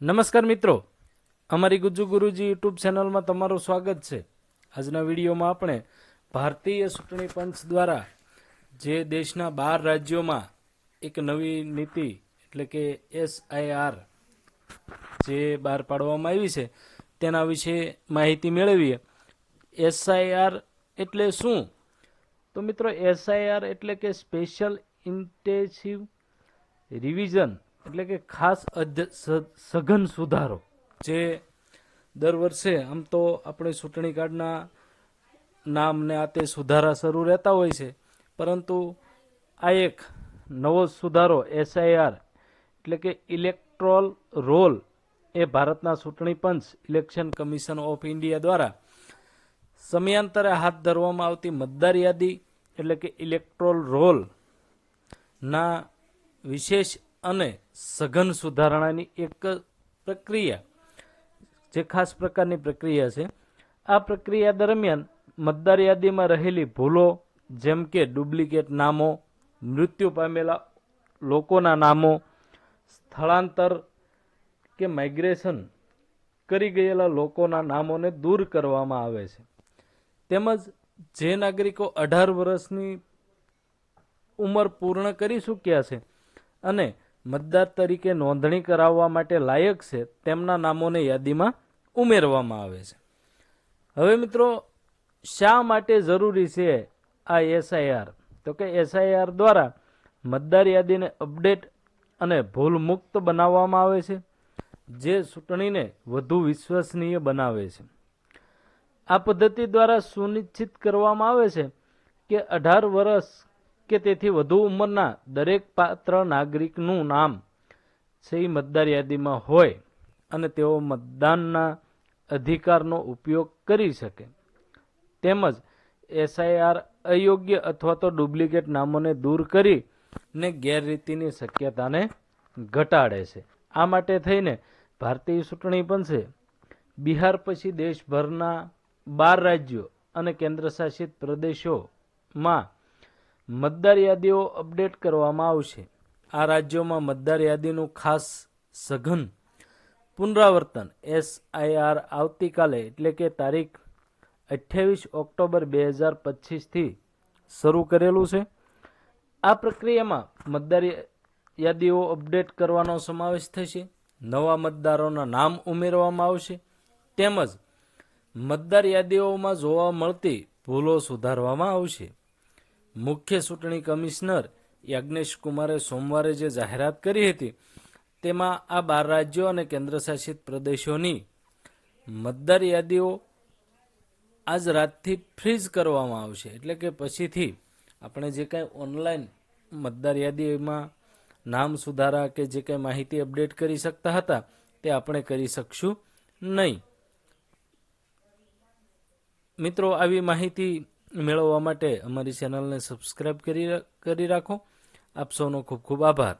નમસ્કાર મિત્રો. અમારી ગુજ્જુ ગુરુજી યુટ્યુબ ચેનલમાં તમારું સ્વાગત છે. આજના વિડીયોમાં આપણે ભારતીય ચૂંટણી પંચ દ્વારા જે દેશના બાર રાજ્યોમાં એક નવી નીતિ, એટલે કે એસઆઈઆર જે બહાર પાડવામાં આવી છે, તેના વિશે માહિતી મેળવીએ. એસઆઈઆર એટલે શું? તો મિત્રો એસઆઈઆર એટલે કે સ્પેશિયલ ઇન્ટેન્સિવ રિવિઝન એટલે કે ખાસ અધ્ય સઘન સુધારો. જે દર વર્ષે આમ તો આપણે ચૂંટણી કાર્ડના નામને આ તે સુધારા શરૂ રહેતા હોય છે. પરંતુ આ એક નવો સુધારો એસઆઈઆર એટલે કે ઇલેક્ટ્રોલ રોલ એ ભારતના ચૂંટણી પંચ, ઇલેક્શન કમિશન ઓફ ઇન્ડિયા દ્વારા સમયાંતરે હાથ ધરવામાં આવતી મતદાર યાદી, એટલે કે ઇલેક્ટ્રોલ રોલ ના વિશેષ અને સઘન સુધારણાની એક પ્રક્રિયા, જે ખાસ પ્રકારની પ્રક્રિયા છે. આ પ્રક્રિયા દરમિયાન મતદાર યાદીમાં રહેલી ભૂલો, જેમ કે ડુપ્લિકેટ નામો, મૃત્યુ પામેલા લોકોના નામો, સ્થળાંતર કે માઇગ્રેશન કરી ગયેલા લોકોના નામોને દૂર કરવામાં આવે છે. તેમજ જે નાગરિકો અઢાર વર્ષની ઉંમર પૂર્ણ કરી ચૂક્યા છે અને મતદાર તરીકે નોંધણી કરાવવા માટે લાયક છે તેમના નામોને યાદીમાં ઉમેરવામાં આવે છે. હવે મિત્રો, શા માટે જરૂરી છે આ એસઆઈઆર? તો કે એસઆઈઆર દ્વારા મતદાર યાદીને અપડેટ અને ભૂલ મુક્ત બનાવવામાં આવે છે, જે ચૂંટણીને વધુ વિશ્વસનીય બનાવે છે. આ પદ્ધતિ દ્વારા સુનિશ્ચિત કરવામાં આવે છે કે અઢાર વર્ષ કે તેથી વધુ ઉંમરના દરેક પાત્ર નાગરિકનું નામ છે મતદાર યાદીમાં હોય અને તેઓ મતદાનના અધિકારનો ઉપયોગ કરી શકે. તેમજ એસઆઈઆર અયોગ્ય અથવા તો ડુપ્લિકેટ નામોને દૂર કરી ને ગેરરીતિની શક્યતાને ઘટાડે છે. આ માટે થઈને ભારતીય ચૂંટણી પંચે બિહાર પછી દેશભરના બાર રાજ્યો અને કેન્દ્રશાસિત પ્રદેશોમાં મતદાર યાદીઓ અપડેટ કરવામાં આવશે. આ રાજ્યોમાં મતદાર યાદીનું ખાસ સઘન પુનરાવર્તન એસઆઈઆર આવતીકાલે, એટલે કે તારીખ અઠ્યાવીસ ઓક્ટોબર બે હજાર પચીસથી શરૂ કરેલું છે. આ પ્રક્રિયામાં મતદાર યાદીઓ અપડેટ કરવાનો સમાવેશ થશે. નવા મતદારોના નામ ઉમેરવામાં આવશે. તેમજ મતદાર યાદીઓમાં જોવા મળતી ભૂલો સુધારવામાં આવશે. મુખ્ય ચૂંટણી કમિશનર યજ્ઞેશ કુમારે સોમવારે જે જાહેરાત કરી હતી, તેમાં આ બાર રાજ્યો અને કેન્દ્રશાસિત પ્રદેશોની મતદાર યાદીઓ આજ રાતથી ફ્રીઝ કરવામાં આવશે. એટલે કે પછીથી આપણે જે કાંઈ ઓનલાઈન મતદાર યાદીમાં નામ સુધારા કે જે કાંઈ માહિતી અપડેટ કરી શકતા હતા, તે આપણે કરી શકશું નહીં. મિત્રો, આવી માહિતી મેળવવા માટે અમારી ચેનલને સબસ્ક્રાઇબ કરી કરી રાખો. આપ સૌનો ખૂબ ખૂબ આભાર.